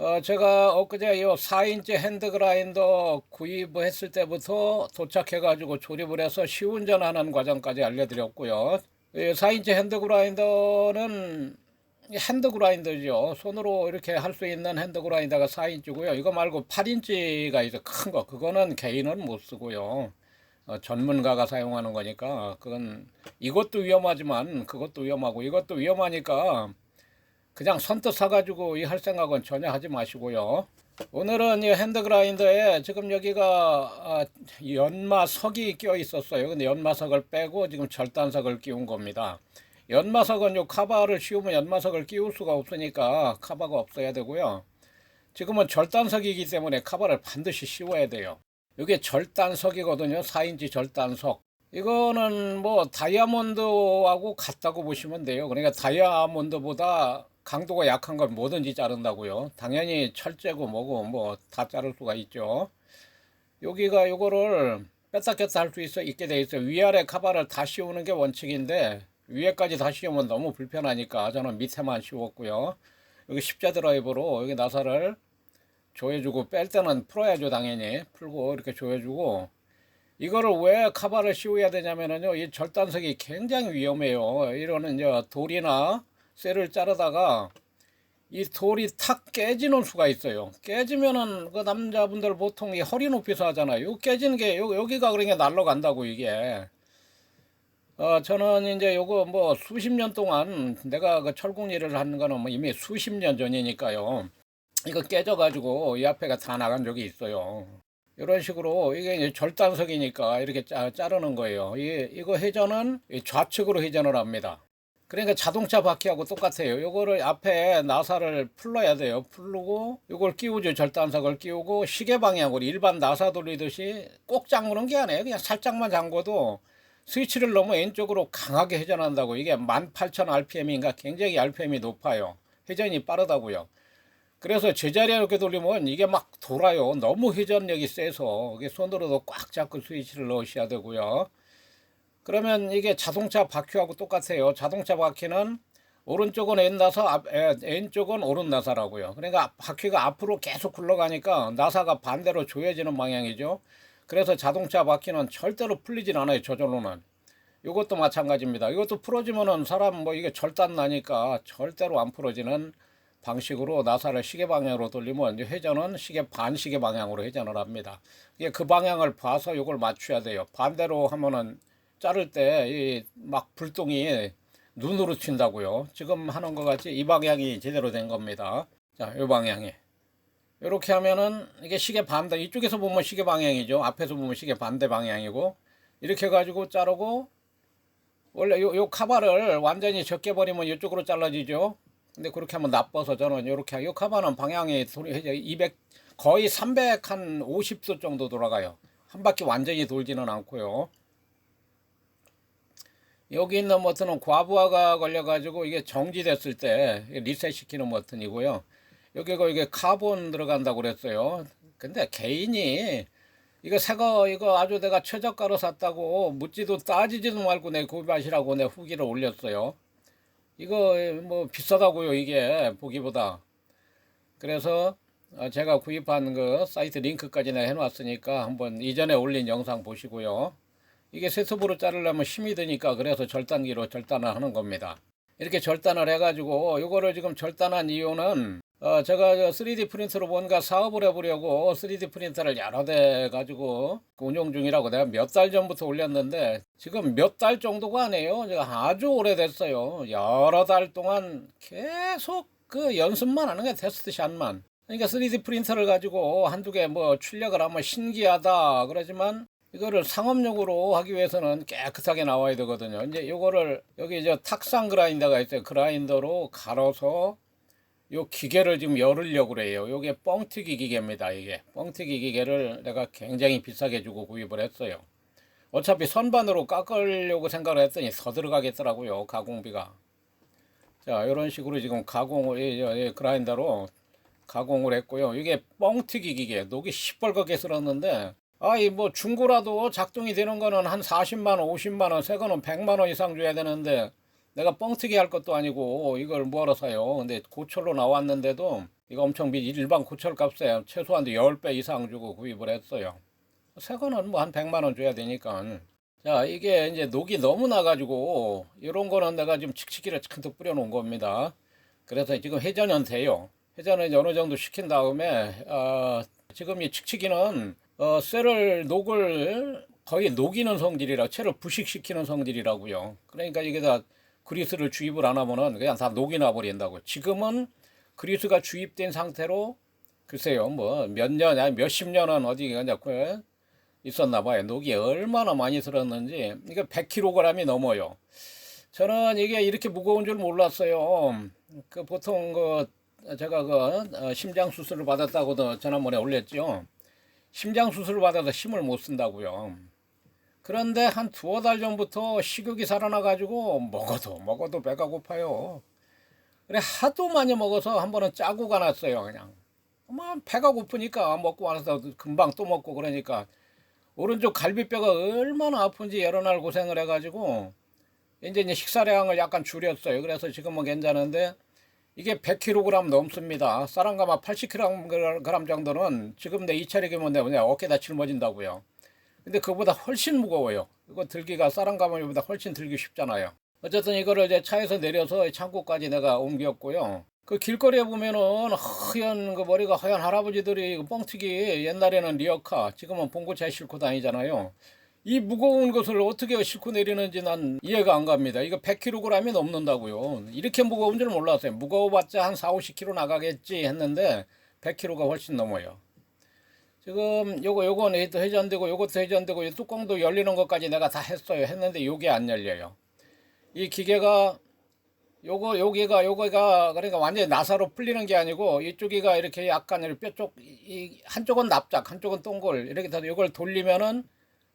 어, 제가 엊그제 요 4인치 핸드 그라인더 구입했을 때부터 도착해가지고 조립을 해서 시운전하는 과정까지 알려드렸고요. 이 4인치 핸드 그라인더는 핸드 그라인더죠. 손으로 이렇게 할 수 있는 핸드 그라인더가 4인치고요. 이거 말고 8인치가 있어 큰 거. 그거는 개인은 못 쓰고요. 어, 전문가가 사용하는 거니까 그건 이것도 위험하지만 그것도 위험하고 이것도 위험하니까 그냥 선뜻 사가지고 이 할 생각은 전혀 하지 마시고요. 오늘은 이 핸드 그라인더에 지금 여기가 아, 연마석이 껴 있었어요. 근데 연마석을 빼고 지금 절단석을 끼운 겁니다. 연마석은 요 카바를 씌우면 연마석을 끼울 수가 없으니까 카바가 없어야 되고요. 지금은 절단석이기 때문에 카바를 반드시 씌워야 돼요. 이게 절단석이거든요. 4인치 절단석. 이거는 뭐 다이아몬드하고 같다고 보시면 돼요. 그러니까 다이아몬드보다 강도가 약한 걸 뭐든지 자른다고요. 당연히 철제고 뭐고 뭐 다 자를 수가 있죠. 여기가 요거를 뺐다 꼈다 할 수 있어 있게 돼 있어요. 위아래 카바를 다 씌우는 게 원칙인데 위에까지 다 씌우면 너무 불편하니까 저는 밑에만 씌웠고요. 여기 십자 드라이버로 여기 나사를 조여주고 뺄 때는 풀어야죠 당연히 풀고 이렇게 조여주고 이거를 왜 카바를 씌워야 되냐면은요 이 절단석이 굉장히 위험해요 이거는 이제 돌이나 쇠를 자르다가 이 돌이 탁 깨지는 수가 있어요 깨지면은 그 남자분들 보통 이 허리 높이서 하잖아요 요 깨지는 게 요, 여기가 그러니까 날라간다고 이게 어, 저는 이제 요거 뭐 수십 년 동안 내가 그 철공 일을 하는 거는 뭐 이미 수십 년 전이니까요. 이거 깨져 가지고 이 앞에가 다 나간 적이 있어요. 이런 식으로 이게 이제 절단석이니까 이렇게 짜, 자르는 거예요. 이, 이거 회전은 이 좌측으로 회전을 합니다. 그러니까 자동차 바퀴하고 똑같아요. 요거를 앞에 나사를 풀러야 돼요. 풀고 요걸 끼우죠. 절단석을 끼우고 시계 방향으로 일반 나사 돌리듯이 꼭 잠그는 게 아니에요. 그냥 살짝만 잠궈도 스위치를 너무 왼쪽으로 강하게 회전한다고 이게 18,000rpm인가 굉장히 rpm이 높아요. 회전이 빠르다고요. 그래서 제자리에 이렇게 돌리면 이게 막 돌아요. 너무 회전력이 세서 손으로도 꽉 잡고 스위치를 넣으셔야 되고요. 그러면 이게 자동차 바퀴하고 똑같아요. 자동차 바퀴는 오른쪽은 왼나사, 앞- 에, 왼쪽은 오른 나사라고요. 그러니까 바퀴가 앞으로 계속 굴러가니까 나사가 반대로 조여지는 방향이죠. 그래서 자동차 바퀴는 절대로 풀리진 않아요. 저절로는. 이것도 마찬가지입니다. 이것도 풀어지면은 사람 뭐 이게 절단 나니까 절대로 안 풀어지는 방식으로 나사를 시계 방향으로 돌리면 회전은 시계 반시계 방향으로 회전을 합니다. 이게 그 방향을 봐서 이걸 맞춰야 돼요. 반대로 하면은 자를 때 이 막 불똥이 눈으로 튄다고요. 지금 하는 것 같이 이 방향이 제대로 된 겁니다. 자, 이 방향이. 이렇게 하면은 이게 시계 반대 이쪽에서 보면 시계 방향이죠. 앞에서 보면 시계 반대 방향이고 이렇게 해가지고 자르고 원래 요, 요 카바를 완전히 적게 버리면 이쪽으로 잘라지죠. 근데 그렇게 하면 나빠서 저는 이렇게 요 카바는 방향이 소리 200 거의 300 한 50도 정도 돌아가요. 한 바퀴 완전히 돌지는 않고요. 여기 있는 버튼은 과부하가 걸려가지고 이게 정지됐을 때 리셋 시키는 버튼이고요. 여기가 이게 카본 들어간다고 그랬어요. 근데 개인이 이거 새거 이거 아주 내가 최저가로 샀다고 묻지도 따지지도 말고 내 구입하시라고 내 후기를 올렸어요. 이거 뭐 비싸다고요 이게 보기보다. 그래서 어, 제가 구입한 그 사이트 링크까지 내가 해놨으니까 한번 이전에 올린 영상 보시고요. 이게 세습으로 자르려면 힘이 드니까 그래서 절단기로 절단을 하는 겁니다. 이렇게 절단을 해가지고 이거를 지금 절단한 이유는 어, 제가 저 3D 프린터로 뭔가 사업을 해보려고 3D 프린터를 여러 대 가지고 운영 중이라고 내가 몇 달 전부터 올렸는데 지금 몇 달 정도가 아니에요. 제가 아주 오래됐어요. 여러 달 동안 계속 그 연습만 하는 게 테스트 샷만. 그러니까 3D 프린터를 가지고 한두 개 뭐 출력을 하면 신기하다 그러지만 이거를 상업용으로 하기 위해서는 깨끗하게 나와야 되거든요. 이제 이거를 여기 저 탁상 그라인더가 있어요. 그라인더로 갈아서 요 기계를 지금 열으려고 그래요. 요게 뻥튀기 기계입니다. 이게 뻥튀기 기계를 내가 굉장히 비싸게 주고 구입을 했어요. 어차피 선반으로 깎으려고 생각을 했더니 더 들어가겠더라고요. 가공비가. 자, 이런 식으로 지금 가공을 이, 이, 이 그라인더로 가공을 했고요. 이게 뻥튀기 기계 녹이 시뻘겋게 쓸었는데 아이 뭐 중고라도 작동이 되는 거는 한 40만 원, 50만 원, 새 거는 100만 원 이상 줘야 되는데 내가 뻥튀기 할 것도 아니고 이걸 뭐하러 사요. 근데 고철로 나왔는데도 이거 엄청 비 일반 고철 값에 최소한 10배 이상 주고 구입을 했어요. 새 거는 뭐 한 100만 원 줘야 되니까. 자, 이게 이제 녹이 너무 나가지고 이런 거는 내가 지금 칙칙이를 잔뜩 뿌려놓은 겁니다. 그래서 지금 회전은 돼요. 회전은 어느 정도 시킨 다음에 어, 지금 이 칙칙이는 어, 쇠를 녹을 거의 녹이는 성질이라 채를 부식시키는 성질이라고요. 그러니까 이게 다 그리스를 주입을 안 하면은 그냥 다 녹이 나 버린다고. 지금은 그리스가 주입된 상태로 글쎄요 뭐 몇 년 아니 몇십 년은 어디 그냥 그 있었나 봐요. 녹이 얼마나 많이 들었는지 이게 100kg이 넘어요. 저는 이게 이렇게 무거운 줄 몰랐어요. 그 보통 그 제가 그 어, 심장 수술을 받았다고도 지난번에 올렸죠. 심장 수술을 받아서 힘을 못 쓴다고요. 그런데 한 두어 달 전부터 식욕이 살아나 가지고 먹어도 먹어도 배가 고파요. 그래 하도 많이 먹어서 한 번은 짜고가 났어요 그냥. 뭐 배가 고프니까 먹고 와서 금방 또 먹고 그러니까 오른쪽 갈비뼈가 얼마나 아픈지 여러 날 고생을 해가지고 이제 이제 식사량을 약간 줄였어요. 그래서 지금은 괜찮은데 이게 100kg 넘습니다. 쌀한가마 80kg 정도는 지금 내 이 차례기면 내 그냥 어깨 다 짊어진다고요. 근데 그보다 훨씬 무거워요. 이거 들기가 쌀한가마보다 훨씬 들기 쉽잖아요. 어쨌든 이거를 이제 차에서 내려서 창고까지 내가 옮겼고요. 그 길거리에 보면은 하얀 그 머리가 하얀 할아버지들이 그 뻥튀기 옛날에는 리어카 지금은 봉고차에 싣고 다니잖아요. 이 무거운 것을 어떻게 싣고 내리는지 난 이해가 안 갑니다. 이거 100kg이 넘는다고요. 이렇게 무거운 줄 몰랐어요. 무거워봤자 한 4, 50kg 나가겠지 했는데 100kg가 훨씬 넘어요. 지금 요거 요거는 또 회전되고 요것도 회전되고 이 뚜껑도 열리는 것까지 내가 다 했어요. 했는데 요게 안 열려요. 이 기계가 요거 여기가 요거가 그러니까 완전히 나사로 풀리는 게 아니고 이쪽이가 이렇게 약간 뼈쪽 이 한쪽은 납작 한쪽은 동글 이렇게 돼서 요걸 돌리면은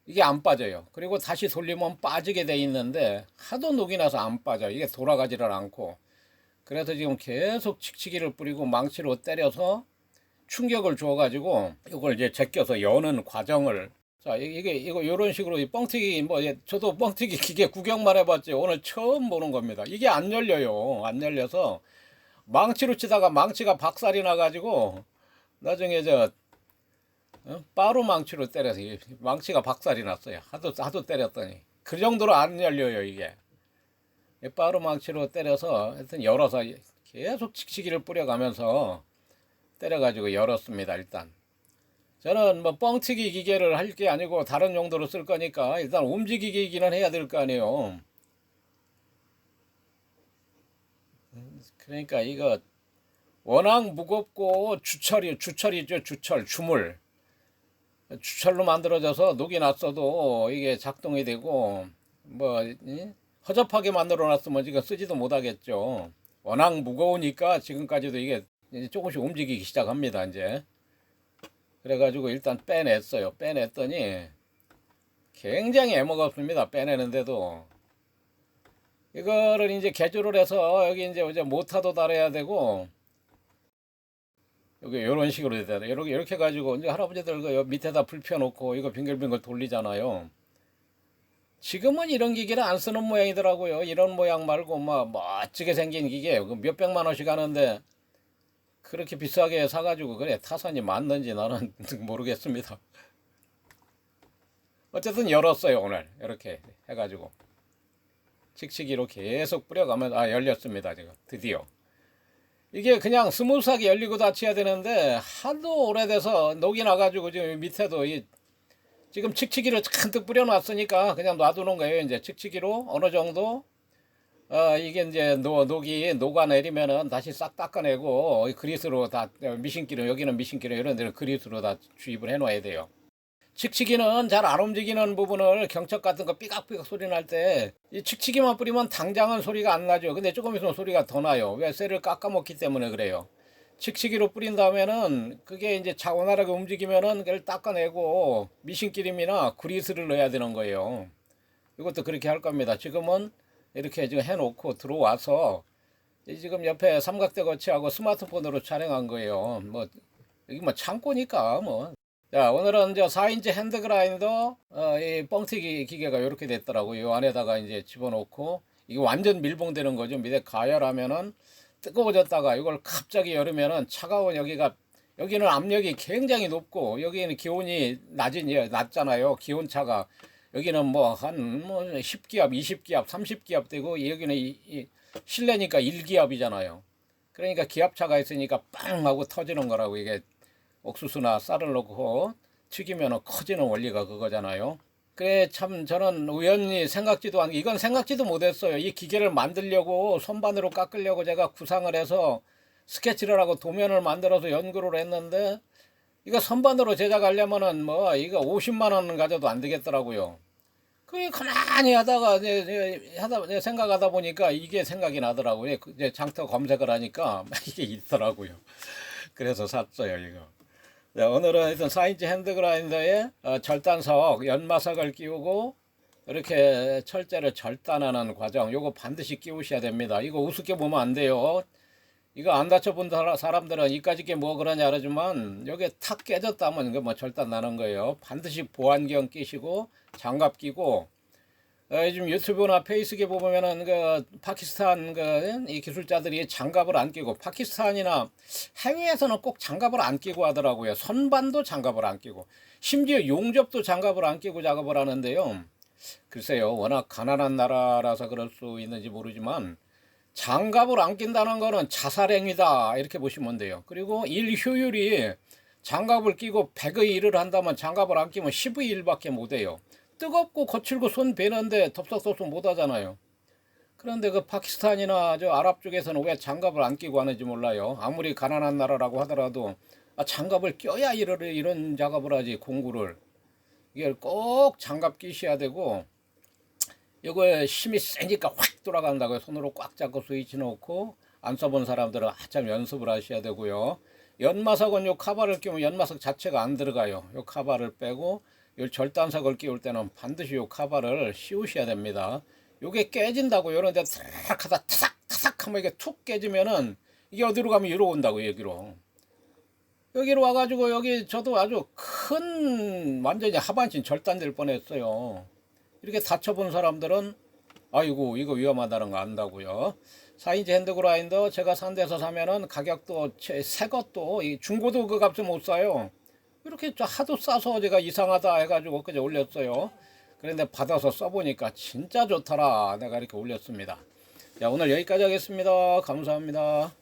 이게 안 빠져요. 그리고 다시 돌리면 빠지게 돼 있는데 하도 녹이 나서 안 빠져. 이게 돌아가지를 않고. 그래서 지금 계속 칙칙이를 뿌리고 망치로 때려서 충격을 줘가지고 이걸 이제 제껴서 여는 과정을 자 이게 이거 이런 식으로 이 뻥튀기 뭐 예, 저도 뻥튀기 기계 구경만 해봤지 오늘 처음 보는 겁니다. 이게 안 열려요. 안 열려서 망치로 치다가 망치가 박살이 나가지고 나중에 저 어? 빠루 망치로 때려서 이 망치가 박살이 났어요. 하도 하도 때렸더니 그 정도로 안 열려요 이게. 이 빠루 망치로 때려서 하여튼 열어서 계속 칙칙이를 뿌려가면서 때려가지고 열었습니다 일단. 저는 뭐 뻥튀기 기계를 할 게 아니고 다른 용도로 쓸 거니까 일단 움직이기는 해야 될 거 아니에요. 그러니까 이거 워낙 무겁고 주철이 주철이죠 주철 주물 주철로 만들어져서 녹이 났어도 이게 작동이 되고 뭐 이? 허접하게 만들어 놨으면 지금 쓰지도 못하겠죠. 워낙 무거우니까 지금까지도 이게 조금씩 움직이기 시작합니다 이제. 그래가지고 일단 빼냈어요. 빼냈더니 굉장히 애먹 없습니다. 빼내는데도 이거를 이제 개조를 해서 여기 이제 이제 모타도 달아야 되고 이런 식으로 돼. 이렇게 이렇게 가지고 이제 할아버지들 그 밑에다 불 펴놓고 이거 빙글빙글 돌리잖아요. 지금은 이런 기계를 안 쓰는 모양이더라고요. 이런 모양 말고 막 멋지게 생긴 기계 그몇 백만 원씩 하는데 그렇게 비싸게 사가지고 그래 타산이 맞는지 나는 모르겠습니다. 어쨌든 열었어요 오늘 이렇게 해가지고 칙칙이로 계속 뿌려가면 아 열렸습니다 지금 드디어 이게 그냥 스무스하게 열리고 닫혀야 되는데 하도 오래돼서 녹이 나가지고 지금 밑에도 이 지금 칙칙이를 잔뜩 뿌려놨으니까 그냥 놔두는 거예요 이제 칙칙이로 어느 정도 어, 이게 이제 노, 녹이 녹아내리면은 다시 싹 닦아내고 그리스로 다 미신기름 여기는 미신기름 이런 데는 그리스로 다 주입을 해 놔야 돼요. 칙칙이는 잘 안 움직이는 부분을 경첩 같은 거 삐각삐각 소리 날 때이 칙칙이만 뿌리면 당장은 소리가 안 나죠. 근데 조금 있으면 소리가 더 나요. 왜 쇠를 깎아먹기 때문에 그래요. 칙칙이로 뿌린 다음에는 그게 이제 차원하게 움직이면은 그걸 닦아내고 미신기름이나 그리스를 넣어야 되는 거예요. 이것도 그렇게 할 겁니다. 지금은 이렇게 지금 해놓고 들어와서 지금 옆에 삼각대 거치하고 스마트폰으로 촬영한 거예요. 뭐 여기 뭐 창고니까 뭐. 자 오늘은 이제 4인치 핸드 그라인더 어, 이 뻥튀기 기계가 이렇게 됐더라고요. 이 안에다가 이제 집어넣고 이게 완전 밀봉되는 거죠. 밑에 가열하면은 뜨거워졌다가 이걸 갑자기 열으면은 차가운 여기가 여기는 압력이 굉장히 높고 여기는 기온이 낮은 예, 낮잖아요. 기온 차가 여기는 뭐 한뭐 10기압, 20기압, 30기압 되고 여기는 이, 이 실내니까 1기압이잖아요. 그러니까 기압 차가 있으니까 빵 하고 터지는 거라고 이게 옥수수나 쌀을 넣고 튀기면 커지는 원리가 그거잖아요. 그래 참 저는 우연히 생각지도 않 이건 생각지도 못했어요. 이 기계를 만들려고 손반으로 깎으려고 제가 구상을 해서 스케치를 하고 도면을 만들어서 연구를 했는데 이거 선반으로 제작하려면은 뭐 이거 50만 원 가져도 안 되겠더라고요. 그 가만히 하다가 이제, 하다 생각하다 보니까 이게 생각이 나더라고요. 그 이제 장터 검색을 하니까 이게 있더라고요. 그래서 샀어요 이거. 자, 오늘은 하여튼 4인치 핸드그라인더에 어, 절단석, 연마석을 끼우고 이렇게 철제를 절단하는 과정 요거 반드시 끼우셔야 됩니다. 이거 우습게 보면 안 돼요. 이거 안 다쳐본 사람들은 이까짓 게 뭐 그러냐 그러지만 여기 탁 깨졌다면 이거 뭐 절단 나는 거예요. 반드시 보안경 끼시고 장갑 끼고 어, 요즘 유튜브나 페이스북에 보면은 그 파키스탄 그 이 기술자들이 장갑을 안 끼고 파키스탄이나 해외에서는 꼭 장갑을 안 끼고 하더라고요. 선반도 장갑을 안 끼고 심지어 용접도 장갑을 안 끼고 작업을 하는데요. 글쎄요, 워낙 가난한 나라라서 그럴 수 있는지 모르지만 장갑을 안 낀다는 거는 자살행위다 이렇게 보시면 돼요. 그리고 일 효율이 장갑을 끼고 100의 일을 한다면 장갑을 안 끼면 10의 일밖에 못 해요. 뜨겁고 거칠고 손 베는데 덥석덥석 못 하잖아요. 그런데 그 파키스탄이나 저 아랍 쪽에서는 왜 장갑을 안 끼고 하는지 몰라요. 아무리 가난한 나라라고 하더라도 아, 장갑을 껴야 이런, 이런 작업을 하지 공구를. 이게 꼭 장갑 끼셔야 되고 이거에 힘이 세니까 확 돌아간다고요. 손으로 꽉 잡고 스위치 놓고 안 써본 사람들은 한참 연습을 하셔야 되고요. 연마석은 요 카바를 끼우면 연마석 자체가 안 들어가요. 요 카바를 빼고 요 절단석을 끼울 때는 반드시 요 카바를 씌우셔야 됩니다. 요게 깨진다고 요런데 탁 하다 타삭 하면 이게 툭 깨지면은 이게 어디로 가면 이리로 온다고 여기로. 여기로 와가지고 여기 저도 아주 큰 완전히 하반신 절단될 뻔했어요. 이렇게 다쳐본 사람들은 아이고 이거 위험하다는 거 안다고요. 4인치 핸드그라인더 제가 산 데서 사면은 가격도 최- 새 것도 이 중고도 그 값을 못 사요. 이렇게 저 하도 싸서 제가 이상하다 해가지고 그제 올렸어요. 그런데 받아서 써보니까 진짜 좋더라. 내가 이렇게 올렸습니다. 자 오늘 여기까지 하겠습니다. 감사합니다.